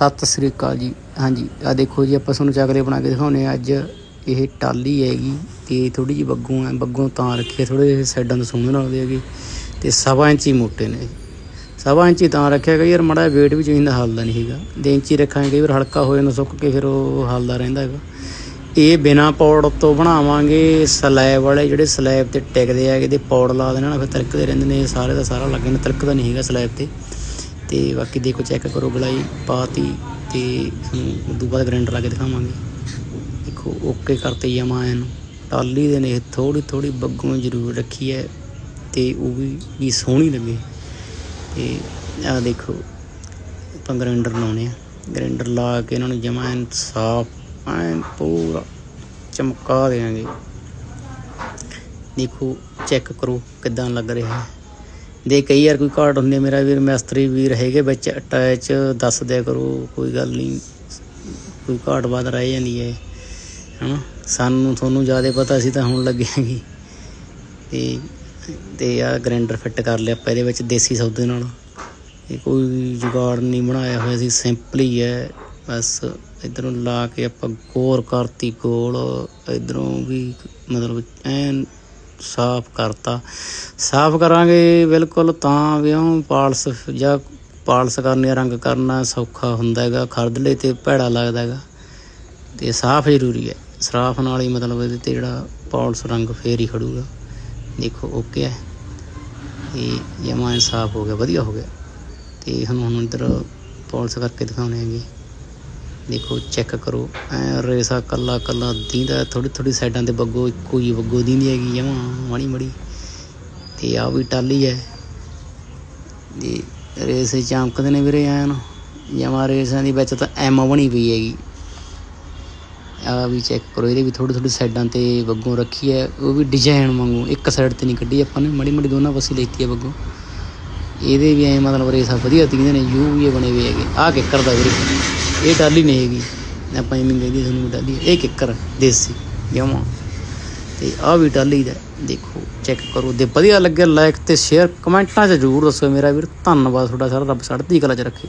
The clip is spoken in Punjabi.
ਸਤਿ ਸ੍ਰੀ ਅਕਾਲ ਜੀ। ਹਾਂਜੀ ਆ ਦੇਖੋ ਜੀ, ਆਪਾਂ ਤੁਹਾਨੂੰ ਚਾਕਲੇ ਬਣਾ ਕੇ ਦਿਖਾਉਨੇ ਆ ਅੱਜ ਇਹ ਟਾਲੀ ਹੈਗੀ ਤੇ ਥੋੜੀ ਜੀ ਬੱਗੂ ਹੈ ਬੱਗੂ ਤਾਂ ਰੱਖੇ ਥੋੜੇ ਜਿਹੇ ਸਾਈਡਾਂ ਤੋਂ ਸੋਹਣੇ ਲੱਗਦੇ ਹੈਗੇ ਤੇ ਸਵਾ ਇੰਚੀ ਮੋਟੇ ਨੇ। ਸਵਾ ਇੰਚੀ ਤਾਂ ਰੱਖਿਆ ਗਿਆ ਯਾਰ, ਮੜਾ weight ਵੀ ਚਾਹੀਦਾ, ਹਲਦਾ ਨਹੀਂ ਹੈਗਾ। ਦੇ ਇੰਚੀ ਰੱਖਾਂਗੇ, ਕਈ ਵਾਰ ਹਲਕਾ ਹੋ ਜਾਂਦਾ, ਸੁੱਕ ਕੇ ਫਿਰ ਉਹ ਹਲਦਾ ਰਹਿੰਦਾ ਹੈਗਾ। ਇਹ ਬਿਨਾ ਪੌੜ ਤੋਂ ਬਣਾਵਾਂਗੇ, ਸਲੈਬ ਵਾਲੇ ਜਿਹੜੇ ਸਲੈਬ ਤੇ ਟਿਕਦੇ ਹੈਗੇ, ਤੇ ਪੌੜ ਲਾ ਦੇਣਾ ਫਿਰ ਤਿਲਕਦੇ ਰਹਿੰਦੇ ਨੇ ਸਾਰੇ ਦਾ ਸਾਰਾ ਲੱਗਣ ਤਿਲਕਦਾ ਨਹੀਂ ਹੈਗਾ ਸਲੈਬ ਤੇ। ਅਤੇ ਬਾਕੀ ਦੇਖੋ ਚੈੱਕ ਕਰੋ ਗਲਾਈ ਪਾਤੀ ਤੇ ਤੁਹਾਨੂੰ ਉਦੋਂ ਬਾਅਦ ਗ੍ਰਾਈਂਡਰ ਲਾ ਕੇ ਦਿਖਾਵਾਂਗੇ। ਦੇਖੋ ਓਕੇ ਕਰਤੇ ਜਮਾ ਇਹਨੂੰ। ਟਾਲੀ ਦੇ ਨੇ ਥੋੜੀ ਥੋੜੀ ਬੱਗੋਂ ਜ਼ਰੂਰ ਰੱਖੀ ਹੈ ਤੇ ਉਹ ਵੀ ਵੀ ਸੋਹਣੀ ਲੱਗੇ। ਤੇ ਆ ਦੇਖੋ, ਆਪਾਂ ਗ੍ਰਾਈਂਡਰ ਲਾਉਣੇ ਆ। ਗ੍ਰਾਈਂਡਰ ਲਾ ਕੇ ਇਹਨਾਂ ਨੂੰ ਜਮਾ ਐਨ ਸਾਫ਼, ਐਨ ਪੂਰਾ ਚਮਕਾ ਦੇਾਂਗੇ ਦੇਖੋ ਚੈੱਕ ਕਰੋ ਕਿਦਾਂ ਲੱਗ ਰਿਹਾ। ਹੈ ਦੇ ਕਈ ਯਾਰ ਕੋਈ ਘਾਟ ਹੁੰਦੀ ਹੈ, ਮੇਰਾ ਵੀਰ ਮਿਸਤਰੀ ਵੀਰ ਹੈਗੇ ਵਿੱਚ ਅਟੈਚ ਦੱਸ ਦਿਆ ਕਰੋ, ਕੋਈ ਗੱਲ ਨਹੀਂ, ਕੋਈ ਘਾਟ ਬਾਤ ਰਹਿ ਜਾਂਦੀ ਹੈ, ਹਨਾ? ਸਾਨੂੰ ਤੁਹਾਨੂੰ ਜ਼ਿਆਦਾ ਪਤਾ ਸੀ ਤਾਂ ਹੁਣ ਲੱਗਿਆਗੀ। ਤੇ ਤੇ ਆ ਗ੍ਰੈਂਡਰ ਫਿੱਟ ਕਰ ਲਿਆ ਆਪਾਂ ਇਹਦੇ ਵਿੱਚ ਦੇਸੀ ਸੌਦੇ ਨਾਲ। ਇਹ ਕੋਈ ਜੁਗਾੜ ਨਹੀਂ ਬਣਾਇਆ ਹੋਇਆ ਸੀ ਸਿੰਪਲ ਹੀ ਹੈ। ਬਸ ਇਧਰੋਂ ਲਾ ਕੇ ਆਪਾਂ ਗੋਰ ਕਰਤੀ ਗੋਲ, ਇਧਰੋਂ ਵੀ ਮਤਲਬ ਐਨ ਸਾਫ਼ ਕਰਤਾ। ਸਾਫ਼ ਕਰਾਂਗੇ ਬਿਲਕੁਲ ਤਾਂ ਵੀ ਪਾਲਸ ਜਾਂ ਪਾਲਸ ਕਰਨੀ ਰੰਗ ਕਰਨਾ ਸੌਖਾ ਹੁੰਦਾ ਹੈਗਾ, ਖਰਦਲੇ ਤੇ ਭੈੜਾ ਲੱਗਦਾ ਹੈਗਾ। ਤੇ ਸਾਫ਼ ਜ਼ਰੂਰੀ ਹੈ। ਸਰਾਫ ਨਾਲ ਹੀ ਮਤਲਬ ਇਹਦੇ ਤੇ ਜਿਹੜਾ ਪਾਲਸ ਰੰਗ ਫੇਰ ਹੀ ਖੜੂਗਾ। ਦੇਖੋ ਓਕੇ ਹੈ। ਇਹ ਜਮਾਂ ਸਾਫ਼ ਹੋ ਗਿਆ, ਵਧੀਆ ਹੋ ਗਿਆ। ਤੇ ਹੁਣ ਹੁਣ ਇਧਰ ਪਾਲਸ ਕਰਕੇ ਦਿਖਾਉਣੇ ਹੈਗੇ। ਦੇਖੋ ਚੈੱਕ ਕਰੋ। ਐ ਰੇਸਾ ਕੱਲਾ ਕੱਲਾ ਦੀਂਦਾ ਥੋੜੀ ਥੋੜੀ ਸਾਈਡਾਂ ਤੇ ਬੱਗੋ ਇੱਕੋ ਹੀ ਬੱਗੋ ਦੀਂਦੀ ਹੈਗੀ, ਜਮਾ ਮਾੜੀ ਮਾੜੀ। ਤੇ ਆ ਵੀ ਟਾਲੀ ਹੈ। ਤੇ ਰੇਸ ਚਮਕਦੇ ਨੇ ਵੀਰੇ ਐਨ। ਜਮਾਂ ਰੇਸਾਂ ਦੀ ਵਿੱਚ ਤਾਂ ਐਮ ਬਣੀ ਪਈ ਹੈਗੀ। ਆ ਵੀ ਚੈੱਕ ਕਰੋ, ਇਹਦੇ ਵੀ ਥੋੜੀ ਥੋੜੀ ਸਾਈਡਾਂ ਤੇ ਬੱਗੋਂ ਰੱਖੀ ਹੈ। ਉਹ ਵੀ ਡਿਜ਼ਾਈਨ ਵਾਂਗੂ, ਇੱਕ ਸਾਈਡ ਤੇ ਨਹੀਂ ਕੱਢੀ ਆਪਾਂ ਨੇ, ਮਾੜੀ ਮਾੜੀ ਦੋਨਾਂ ਪਾਸੇ ਲੈਤੀ ਹੈ ਬੱਗੋਂ ਇਹਦੇ ਵੀ ਐ ਮਤਲਬ ਰੇਸਾਂ ਵਧੀਆ ਤੀਂਦੇ ਨੇ, ਯੂ ਵੀ ਬਣੇ ਹੋਏ ਹੈਗੇ। ਆਹ ਕਿੱਕਰ ਦਾ ਵੀਰੇ। ਇਹ ਟਾਲੀ ਨਹੀਂ ਹੈਗੀ। ਆਪਾਂ ਐਵੇਂ ਕਹਿੰਦੀ ਤੁਹਾਨੂੰ ਵੀ ਟਾਲੀ ਹੈ। ਇਹ ਕਿੱਕਰ ਦੇਸੀ ਜਮਾ। ਤੇ ਆਹ ਵੀ ਟਾਲੀ ਦਾ ਦੇਖੋ ਚੈੱਕ ਕਰੋ। ਦੇ ਵਧੀਆ ਲੱਗੇ ਲਾਈਕ ਤੇ ਸ਼ੇਅਰ ਕਮੈਂਟਾਂ 'ਚ ਜ਼ਰੂਰ ਦੱਸੋ। ਮੇਰਾ ਵੀਰ, ਧੰਨਵਾਦ ਤੁਹਾਡਾ। ਸਾਰਾ ਰੱਬ ਸੜਦੀ ਕਲਾ 'ਚ ਰੱਖੇ।